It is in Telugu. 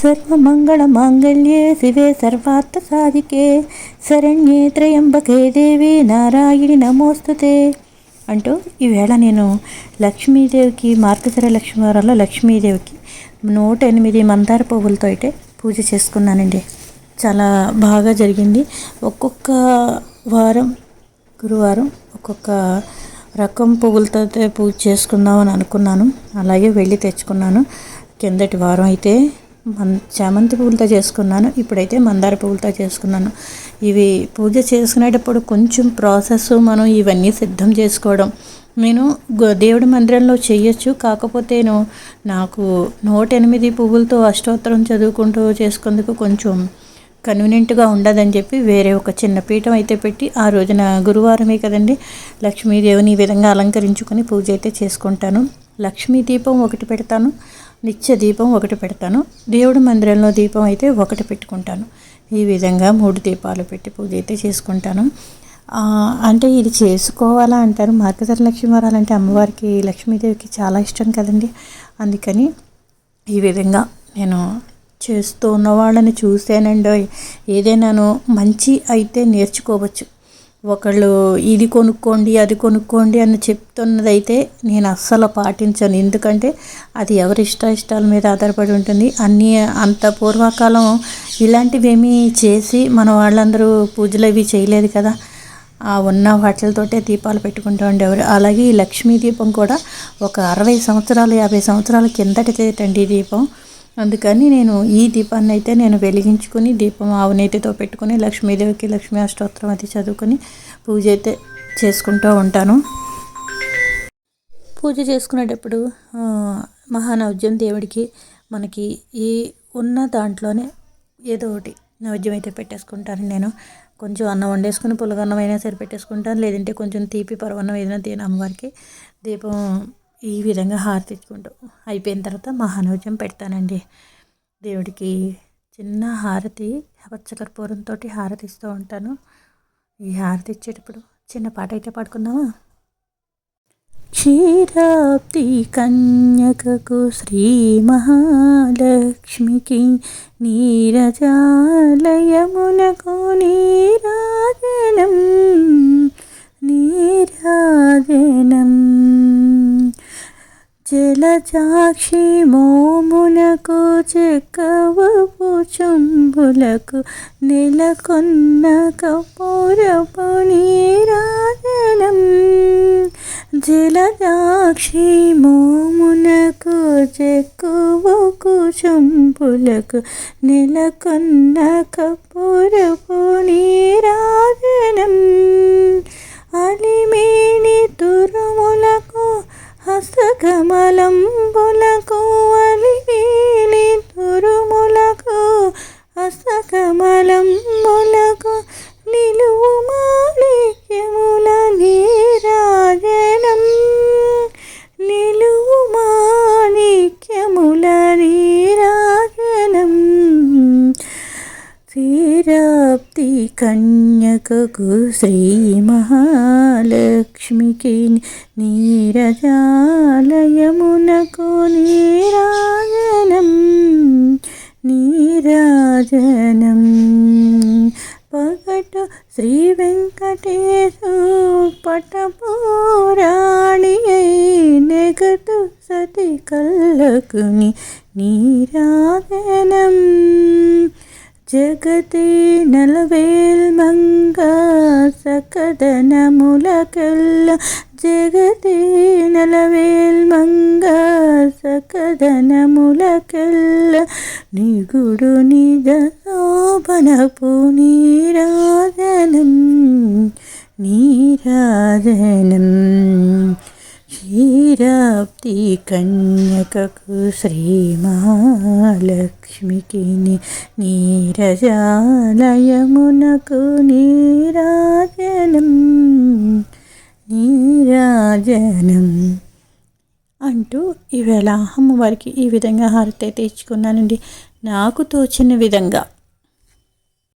సర్వమంగళమాంగళ్యే శివే సర్వార్థ సాధికే శరణ్యే త్రయంబకే దేవి నారాయణి నమోస్తుతే అంటూ ఈవేళ నేను లక్ష్మీదేవికి మార్గశిర లక్ష్మీవారంలో లక్ష్మీదేవికి నూట ఎనిమిది మందార పువ్వులతో అయితే పూజ చేసుకున్నానండి. చాలా బాగా జరిగింది. ఒక్కొక్క వారం గురువారం ఒక్కొక్క రకం పువ్వులతో పూజ చేసుకుందాం అని అనుకున్నాను. అలాగే వెళ్ళి తెచ్చుకున్నాను. కిందటి వారం అయితే మన్ చామంతి పువ్వులతో చేసుకున్నాను. ఇప్పుడైతే మందార పువ్వులతో చేసుకున్నాను. ఇవి పూజ చేసుకునేటప్పుడు కొంచెం ప్రాసెస్ మనం ఇవన్నీ సిద్ధం చేసుకోవడం. నేను దేవుడి మందిరంలో చేయొచ్చు. కాకపోతేను నాకు నూట ఎనిమిది పువ్వులతో అష్టోత్తరం చదువుకుంటూ చేసుకుందుకు కొంచెం కన్వీనియంట్గా ఉండదని చెప్పి వేరే ఒక చిన్న పీఠం అయితే పెట్టి ఆ రోజున గురువారమే కదండి లక్ష్మీదేవిని ఈ విధంగా అలంకరించుకొని పూజ అయితే చేసుకుంటాను. లక్ష్మీ దీపం ఒకటి పెడతాను. నిత్య దీపం ఒకటి పెడతాను. దేవుడి మందిరంలో దీపం అయితే ఒకటి పెట్టుకుంటాను. ఈ విధంగా మూడు దీపాలు పెట్టి పూజ అయితే చేసుకుంటాను. అంటే ఇది చేసుకోవాలా అంటారు? మార్గధర లక్ష్మీవారాలంటే అమ్మవారికి లక్ష్మీదేవికి చాలా ఇష్టం కదండి. అందుకని ఈ విధంగా నేను చేస్తూ ఉన్న వాళ్ళని చూసానండి ఏదైనాను మంచి అయితే నేర్చుకోవచ్చు. ఒకళ్ళు ఇది కొనుక్కోండి అది కొనుక్కోండి అని చెప్తున్నదైతే నేను అస్సలు పాటించను. ఎందుకంటే అది ఎవరి ఇష్ట ఇష్టాల మీద ఆధారపడి ఉంటుంది. అన్నీ అంత పూర్వకాలం ఇలాంటివేమీ చేసి మన వాళ్ళందరూ పూజలు అవి చేయలేదు కదా. ఆ ఉన్న వాటితోటే దీపాలు పెట్టుకుంటూ ఉండేవారు. అలాగే ఈ లక్ష్మీ దీపం కూడా ఒక అరవై సంవత్సరాలు యాభై సంవత్సరాల కిందటిదేటండి ఈ దీపం. అందుకని నేను ఈ దీపాన్ని అయితే నేను వెలిగించుకొని దీపం ఆవునైతేతో పెట్టుకొని లక్ష్మీదేవికి లక్ష్మీ అష్టోత్తరం అది చదువుకొని పూజ అయితే చేసుకుంటూ ఉంటాను. పూజ చేసుకునేటప్పుడు మహానవద్యం దేవుడికి మనకి ఈ ఉన్న దాంట్లోనే ఏదో ఒకటి నైవేద్యం అయితే పెట్టేసుకుంటాను నేను. కొంచెం అన్నం వండేసుకుని పులగన్నం అయినా సరే పెట్టేసుకుంటాను. లేదంటే కొంచెం తీపి పరవన్నం ఏదైనా తిన అమ్మవారికి దీపం ఈ విధంగా హారతి ఇచ్చుకుంటూ అయిపోయిన తర్వాత మహానోజం పెడతానండి. దేవుడికి చిన్న హారతి పచ్చకర్పూరంతో హారతి ఇస్తూ ఉంటాను. ఈ హారతి ఇచ్చేటప్పుడు చిన్న పాట అయితే పాడుకుందామా? క్షీరాబ్ది కన్యకకు శ్రీ మహాలక్ష్మికి నీరజాలయమునకు నీరా జలజాక్షి మోమునకు చెక్కవపు చుంబులకు నెలకొన్న కపూరపు నీరాజనం జలజాక్షి మోమునకు చెక్కువకు చుంబులకు నెలకొన్న కపూరపు నీరాజనం అలిమేని తురుములకు హస్తకమలంబులకు అలివేలి తురుములకు హస్తకమలంబులకు నిలువు మాణిక్యముల నీరాజనం నిలువు మాణిక్యముల నీరాజనం శ్రీరాప్తి కన్యకకు శ్రీ మహాలక్ష్మికి నీరజాలయమునకు నీరాజనం నీరాజనం. పగటు శ్రీ వెంకటేశు పటపురాణి నెగటు సతి కల్లకుని నీరాజనం. జగతి నలవేల్ మంగ സകഥനമുലകല്ല ജഗതി നലവേൽ മംഗ സകഥനമുലകല്ല നിഗുടു നിജോപനപു നീരാജനം നീരാജനം. నీరాజనం క్షీరాప్తి కన్యకకు శ్రీమాలక్ష్మికి నీరజాలయమునకు నీరాజనం నీరాజనం అంటూ ఈవేళ అమ్మవారికి ఈ విధంగా హారతి అయితే ఇచ్చుకున్నానండి. నాకు తోచిన విధంగా